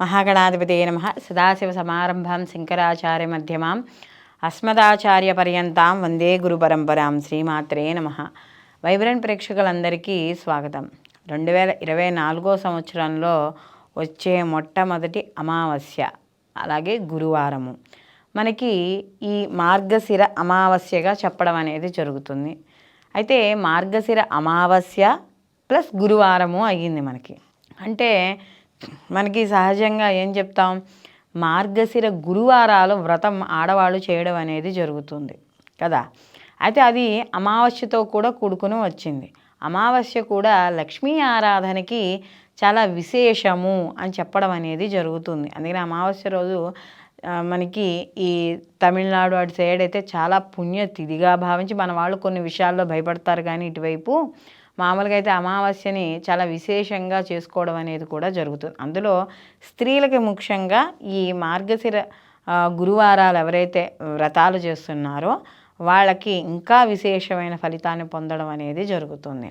మహాగణాధిపతి నమ. సదాశివ సమారంభం శంకరాచార్య మధ్యమాం. అస్మదాచార్య పర్యంతం వందే గురు పరంపరాం శ్రీమాత్రే నమ. వైబ్రెంట్ ప్రేక్షకులందరికీ స్వాగతం. రెండు వేల ఇరవై నాలుగో సంవత్సరంలో వచ్చే మొట్టమొదటి అమావాస్య అలాగే గురువారము. మనకి ఈ మార్గశిర అమావాస్యగా చెప్పడం అనేది జరుగుతుంది. అయితే మార్గశిర అమావాస్య ప్లస్ గురువారము అయ్యింది మనకి. అంటే మనకి సహజంగా ఏం చెప్తాం? మార్గశిర గురువారాలు వ్రతం ఆడవాళ్ళు చేయడం అనేది జరుగుతుంది. కదా? అయితే అది అమావాస్యతో కూడా కూడుకుని వచ్చింది. అమావాస్య కూడా లక్ష్మీ ఆరాధనకి చాలా విశేషము అని చెప్పడం అనేది జరుగుతుంది. అందుకని అమావాస్య రోజు మనకి ఈ తమిళనాడు అటు సైడ్ అయితే చాలా పుణ్యతిథిగా భావించి మన వాళ్ళు కొన్ని విషయాల్లో భయపడతారు కానీ ఇటువైపు మామూలుగా అయితే అమావాస్యని చాలా విశేషంగా చేసుకోవడం అనేది కూడా జరుగుతుంది. అందులో స్త్రీలకి ముఖ్యంగా ఈ మార్గశిర గురువారాలు ఎవరైతే వ్రతాలు చేస్తున్నారో వాళ్ళకి ఇంకా విశేషమైన ఫలితాన్ని పొందడం అనేది జరుగుతుంది.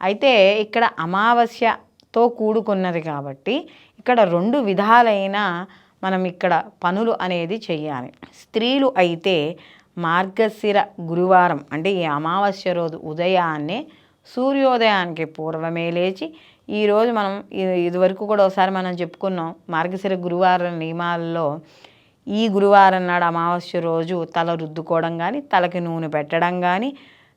అయితే ఇక్కడ అమావాస్యతో కూడుకున్నది కాబట్టి ఇక్కడ రెండు విధాలైన మనం ఇక్కడ పనులు అనేది చేయాలి స్త్రీలు అయితే మార్గశిర గురువారం అంటే ఈ అమావాస్య రోజు ఉదయాన్నే సూర్యోదయానికి పూర్వమే లేచి ఈరోజు మనం ఇదివరకు కూడా ఒకసారి మనం చెప్పుకున్నాం మార్గశిర గురువారం నియమాల్లో ఈ గురువారం నాడు అమావాస్య రోజు తల రుద్దుకోవడం కానీ తలకి నూనె పెట్టడం కానీ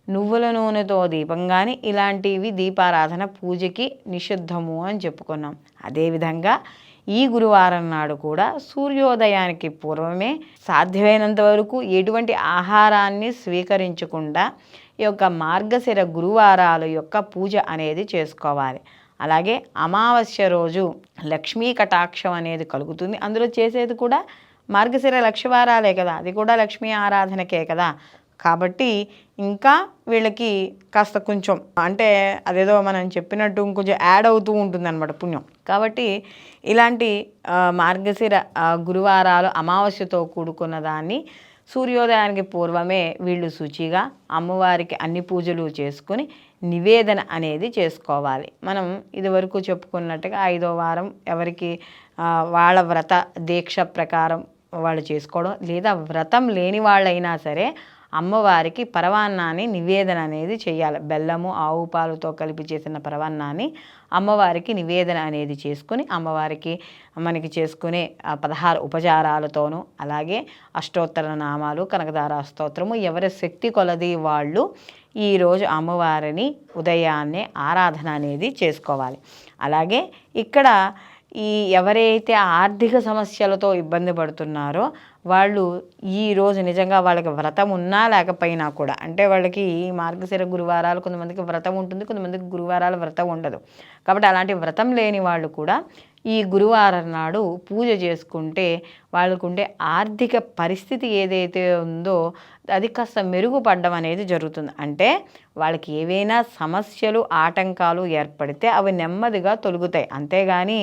నువ్వుల నూనెతో దీపం కానీ ఇలాంటివి దీపారాధన పూజకి నిషిద్ధము అని చెప్పుకున్నాం. అదేవిధంగా ఈ గురువారం నాడు కూడా సూర్యోదయానికి పూర్వమే సాధ్యమైనంత వరకు ఎటువంటి ఆహారాన్ని స్వీకరించకుండా ఈ యొక్క మార్గశిర గురువారాల యొక్క పూజ అనేది చేసుకోవాలి. అలాగే అమావాస్య రోజు లక్ష్మీ కటాక్షం అనేది కలుగుతుంది. అందులో చేసేది కూడా మార్గశిర లక్షవారాలే కదా. అది కూడా లక్ష్మీ ఆరాధనకే కదా. కాబట్టి ఇంకా వీళ్ళకి కాస్త కొంచెం అంటే అదేదో మనం చెప్పినట్టు కొంచెం యాడ్ అవుతూ ఉంటుంది అనమాట పుణ్యం. కాబట్టి ఇలాంటి మార్గశిర గురువారాలు అమావాస్యతో కూడుకున్న దాన్ని సూర్యోదయానికి పూర్వమే వీళ్ళు శుచిగా అమ్మవారికి అన్ని పూజలు చేసుకుని నివేదన అనేది చేసుకోవాలి. మనం ఇదివరకు చెప్పుకున్నట్టుగా ఐదో వారం ఎవరికి వాళ్ళ వ్రత దీక్ష ప్రకారం వాళ్ళు చేసుకోవడం లేదా వ్రతం లేని వాళ్ళైనా సరే అమ్మవారికి పరవాన్నాన్ని నివేదన అనేది చేయాలి. బెల్లము ఆవు పాలతో కలిపి చేసిన పరవాన్నాన్ని అమ్మవారికి నివేదన అనేది చేసుకుని అమ్మవారికి మనకి చేసుకునే పదహారు ఉపచారాలతోనూ అలాగే అష్టోత్తర నామాలు కనకదార స్తోత్రము ఎవరి శక్తి కొలది వాళ్ళు ఈరోజు అమ్మవారిని ఉదయాన్నే ఆరాధన అనేది చేసుకోవాలి. అలాగే ఇక్కడ ఈ ఎవరైతే ఆర్థిక సమస్యలతో ఇబ్బంది పడుతున్నారో వాళ్ళు ఈ రోజు నిజంగా వాళ్ళకి వ్రతం ఉన్నా లేకపోయినా కూడా అంటే వాళ్ళకి ఈ మార్గశిర గురువారాలు కొంతమందికి వ్రతం ఉంటుంది కొంతమందికి గురువారాలు వ్రతం ఉండదు. కాబట్టి అలాంటి వ్రతం లేని వాళ్ళు కూడా ఈ గురువారం నాడు పూజ చేసుకుంటే వాళ్ళకుండే ఆర్థిక పరిస్థితి ఏదైతే ఉందో అది కాస్త మెరుగుపడడం అనేది జరుగుతుంది. అంటే వాళ్ళకి ఏవైనా సమస్యలు ఆటంకాలు ఏర్పడితే అవి నెమ్మదిగా తొలుగుతాయి. అంతేగాని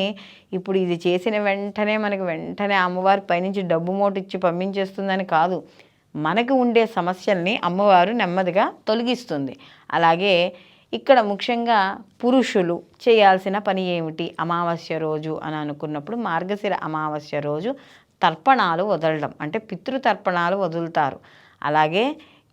ఇప్పుడు ఇది చేసిన వెంటనే మనకి వెంటనే అమ్మవారి పైనుంచి డబ్బు మోటు ఇచ్చి పంపించేస్తుందని కాదు. మనకు ఉండే సమస్యల్ని అమ్మవారు నెమ్మదిగా తొలగిస్తుంది. అలాగే ఇక్కడ ముఖ్యంగా పురుషులు చేయాల్సిన పని ఏమిటి? అమావాస్య రోజు అని అనుకున్నప్పుడు మార్గశిర అమావాస్య రోజు తర్పణాలు వదలడం. అంటే పితృతర్పణాలు వదులుతారు. అలాగే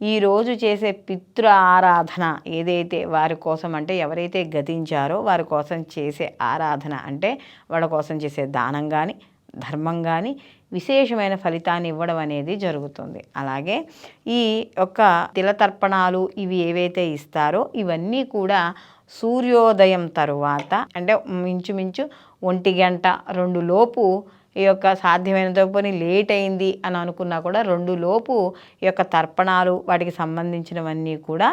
ఈరోజు చేసే పితృ ఆరాధన ఏదైతే వారి కోసం అంటే ఎవరైతే గతించారో వారి కోసం చేసే ఆరాధన అంటే వాళ్ళ కోసం చేసే దానం కానీ ధర్మం కానీ విశేషమైన ఫలితాన్ని ఇవ్వడం అనేది జరుగుతుంది. అలాగే ఈ యొక్క తిలతర్పణాలు ఇవి ఏవైతే ఇస్తారో ఇవన్నీ కూడా సూర్యోదయం తరువాత అంటే మించుమించు ఒంటి గంట రెండు లోపు ఈ యొక్క సాధ్యమైనంత పని లేట్ అయింది అని అనుకున్నా కూడా రెండు లోపు ఈ యొక్క తర్పణాలు వాటికి సంబంధించినవన్నీ కూడా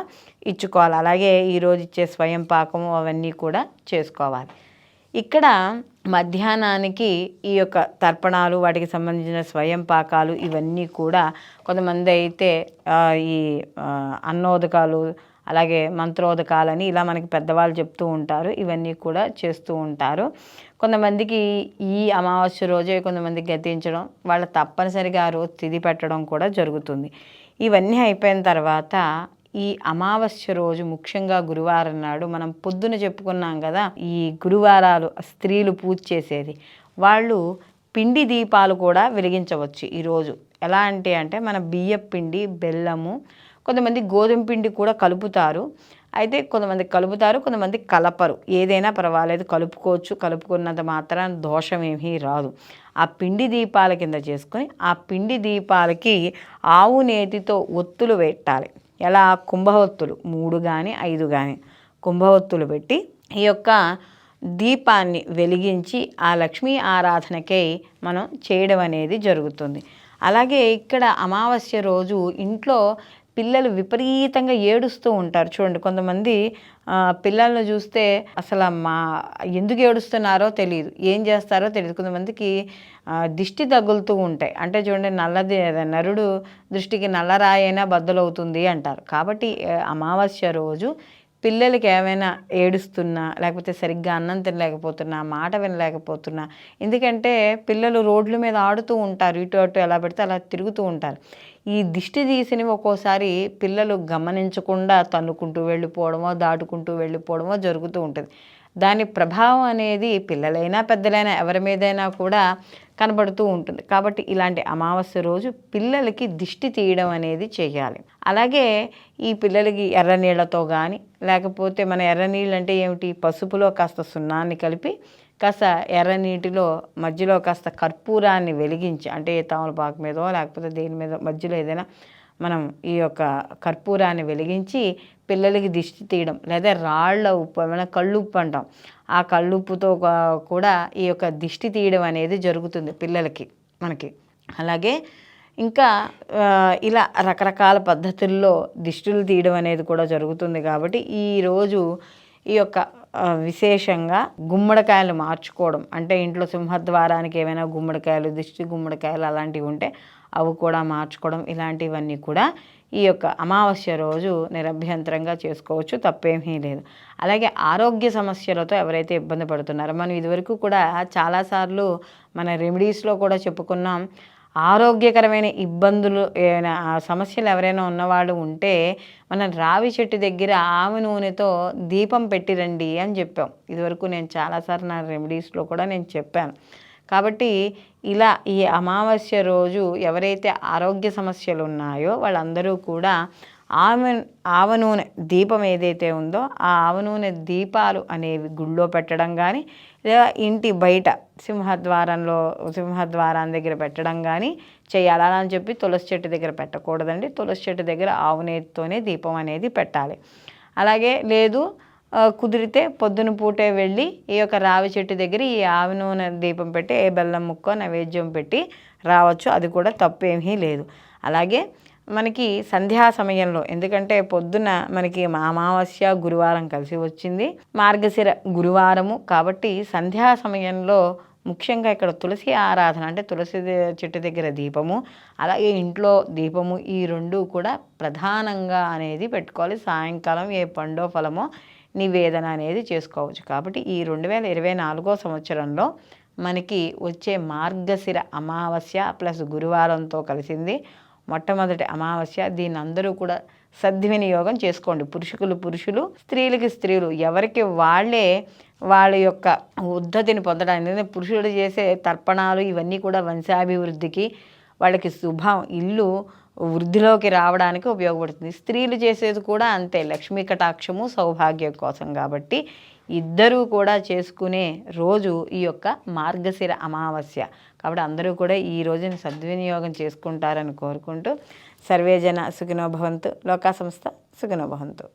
ఇచ్చుకోవాలి. అలాగే ఈరోజు ఇచ్చే స్వయం పాకము అవన్నీ కూడా చేసుకోవాలి. ఇక్కడ మధ్యాహ్నానికి ఈ యొక్క తర్పణాలు వాటికి సంబంధించిన స్వయం పాకాలు ఇవన్నీ కూడా కొంతమంది అయితే ఈ అన్నోదకాలు అలాగే మంత్రోదకాలని ఇలా మనకి పెద్దవాళ్ళు చెప్తూ ఉంటారు. ఇవన్నీ కూడా చేస్తూ ఉంటారు. కొంతమందికి ఈ అమావాస్య రోజే కొంతమందికి గతించడం వాళ్ళ తప్పనిసరిగా ఆ రోజు తిది పెట్టడం కూడా జరుగుతుంది. ఇవన్నీ అయిపోయిన తర్వాత ఈ అమావాస్య రోజు ముఖ్యంగా గురువారం నాడు మనం పొద్దున చెప్పుకున్నాం కదా ఈ గురువారాలు స్త్రీలు పూజ చేసేది. వాళ్ళు పిండి దీపాలు కూడా వెలిగించవచ్చు ఈరోజు ఎలా అంటే అంటే మన బియ్యం పిండి బెల్లము కొంతమంది గోధుమ పిండి కూడా కలుపుతారు. అయితే కొంతమంది కలుపుతారు కొంతమంది కలపరు. ఏదైనా పర్వాలేదు కలుపుకోవచ్చు. కలుపుకున్నంత మాత్రాన దోషం ఏమీ రాదు. ఆ పిండి దీపాల కింద చేసుకొని ఆ పిండి దీపాలకి ఆవు నేతితో ఒత్తులు పెట్టాలి ఎలా? కుంభవత్తులు మూడు కానీ ఐదు కానీ కుంభవత్తులు పెట్టి ఈ యొక్క దీపాన్ని వెలిగించి ఆ లక్ష్మీ ఆరాధనకై మనం చేయడం అనేది జరుగుతుంది. అలాగే ఇక్కడ అమావాస్య రోజు ఇంట్లో పిల్లలు విపరీతంగా ఏడుస్తూ ఉంటారు. చూడండి కొంతమంది పిల్లలను చూస్తే అసలు మా ఎందుకు ఏడుస్తున్నారో తెలియదు ఏం చేస్తారో తెలియదు కొంతమందికి దిష్టి తగులుతూ ఉంటాయి. అంటే చూడండి నల్లది నరుడు దృష్టికి నల్లరాయైనా బద్దలవుతుంది అంటారు. కాబట్టి అమావాస్య రోజు పిల్లలకి ఏమైనా ఏడుస్తున్నా లేకపోతే సరిగ్గా అన్నం తినలేకపోతున్నా మాట వినలేకపోతున్నా ఎందుకంటే పిల్లలు రోడ్ల మీద ఆడుతూ ఉంటారు. ఇటు అటు ఎలా పెడితే అలా తిరుగుతూ ఉంటారు. ఈ దిష్టి తీసినవి ఒక్కోసారి పిల్లలు గమనించకుండా తన్నుకుంటూ వెళ్ళిపోవడమో దాటుకుంటూ వెళ్ళిపోవడమో జరుగుతూ ఉంటుంది. దాని ప్రభావం అనేది పిల్లలైనా పెద్దలైనా ఎవరి మీదైనా కూడా కనబడుతూ ఉంటుంది. కాబట్టి ఇలాంటి అమావాస్య రోజు పిల్లలకి దిష్టి తీయడం అనేది చేయాలి. అలాగే ఈ పిల్లలకి ఎర్ర నీళ్ళతో కానీ లేకపోతే మన ఎర్ర నీళ్ళు అంటే ఏమిటి? పసుపులో కాస్త సున్నాన్ని కలిపి కాస్త ఎర్ర నీటిలో మధ్యలో కాస్త కర్పూరాన్ని వెలిగించి అంటే తమలపాకు మీదో లేకపోతే దేని మీద మధ్యలో ఏదైనా మనం ఈ యొక్క కర్పూరాన్ని వెలిగించి పిల్లలకి దిష్టి తీయడం లేదా రాళ్ళ ఉప్పు ఏమైనా కళ్ళుప్పు అంటాం. ఆ కళ్ళుప్పుతో కూడా ఈ యొక్క దిష్టి తీయడం అనేది జరుగుతుంది పిల్లలకి మనకి. అలాగే ఇంకా ఇలా రకరకాల పద్ధతుల్లో దిష్టులు తీయడం అనేది కూడా జరుగుతుంది కాబట్టి ఈరోజు ఈ యొక్క విశేషంగా గుమ్మడికాయలు మార్చుకోవడం. అంటే ఇంట్లో సింహద్వారానికి ఏమైనా గుమ్మడికాయలు దిష్టి గుమ్మడికాయలు అలాంటివి ఉంటే అవి కూడా మార్చుకోవడం. ఇలాంటివన్నీ కూడా ఈ యొక్క అమావాస్య రోజు నిరభ్యంతరంగా చేసుకోవచ్చు. తప్పేమీ లేదు. అలాగే ఆరోగ్య సమస్యలతో ఎవరైతే ఇబ్బంది పడుతున్నారో మనం ఇదివరకు కూడా చాలాసార్లు మన రెమెడీస్లో కూడా చెప్పుకున్నాం. ఆరోగ్యకరమైన ఇబ్బందులు సమస్యలు ఎవరైనా ఉన్నవాళ్ళు ఉంటే మనం రావి చెట్టు దగ్గర ఆమె నూనెతో దీపం పెట్టిరండి అని చెప్పాం. ఇదివరకు నేను చాలాసార్లు నా రెమెడీస్లో కూడా నేను చెప్పాను. కాబట్టి ఇలా ఈ అమావాస్య రోజు ఎవరైతే ఆరోగ్య సమస్యలు ఉన్నాయో వాళ్ళందరూ కూడా ఆమె ఆవ నూనె దీపం ఏదైతే ఉందో ఆ ఆవ నూనె దీపాలు అనేవి గుళ్ళో పెట్టడం కానీ లేదా ఇంటి బయట సింహద్వారంలో సింహద్వారం దగ్గర పెట్టడం కానీ చేయాలి. అలా అని చెప్పి తులసి చెట్టు దగ్గర పెట్టకూడదండి. తులసి చెట్టు దగ్గర ఆవు నేతితోనే దీపం అనేది పెట్టాలి. అలాగే లేదు కుదిరితే పొద్దున పూటే వెళ్ళి ఈ యొక్క రావి చెట్టు దగ్గర ఈ ఆవి నూనె దీపం పెట్టి ఏ బెల్లం ముక్కో నైవేద్యం పెట్టి రావచ్చు. అది కూడా తప్పేమీ లేదు. అలాగే మనకి సంధ్యా సమయంలో ఎందుకంటే పొద్దున మనకి అమావాస్య గురువారం కలిసి వచ్చింది. మార్గశిర గురువారము కాబట్టి సంధ్యా సమయంలో ముఖ్యంగా ఇక్కడ తులసి ఆరాధన అంటే తులసి చెట్టు దగ్గర దీపము అలాగే ఇంట్లో దీపము ఈ రెండు కూడా ప్రధానంగా అనేది పెట్టుకోవాలి. సాయంకాలం ఏ పండో ఫలమో నివేదన అనేది చేసుకోవచ్చు. కాబట్టి ఈ రెండు వేల ఇరవై నాలుగో సంవత్సరంలో మనకి వచ్చే మార్గశిర అమావాస్య ప్లస్ గురువారంతో కలిసింది. మొట్టమొదటి అమావాస్య దీన్ని అందరూ కూడా సద్వినియోగం చేసుకోండి. పురుషులు పురుషులు స్త్రీలకి స్త్రీలు. ఎవరికి వాళ్ళే వాళ్ళ యొక్క ఉద్ధతిని పొందడానికి పురుషుడు చేసే తర్పణాలు ఇవన్నీ కూడా వంశాభివృద్ధికి వాళ్ళకి శుభం ఇల్లు వృద్ధిలోకి రావడానికి ఉపయోగపడుతుంది. స్త్రీలు చేసేది కూడా అంతే. లక్ష్మీ కటాక్షము సౌభాగ్యం కోసం కాబట్టి ఇద్దరూ కూడా చేసుకునే రోజు ఈ యొక్క మార్గశిర అమావాస్య. కాబట్టి అందరూ కూడా ఈ రోజుని సద్వినియోగం చేసుకుంటారని కోరుకుంటూ సర్వేజన సుఖినోభవంతు లోకా సంస్థ సుఖినోభవంతు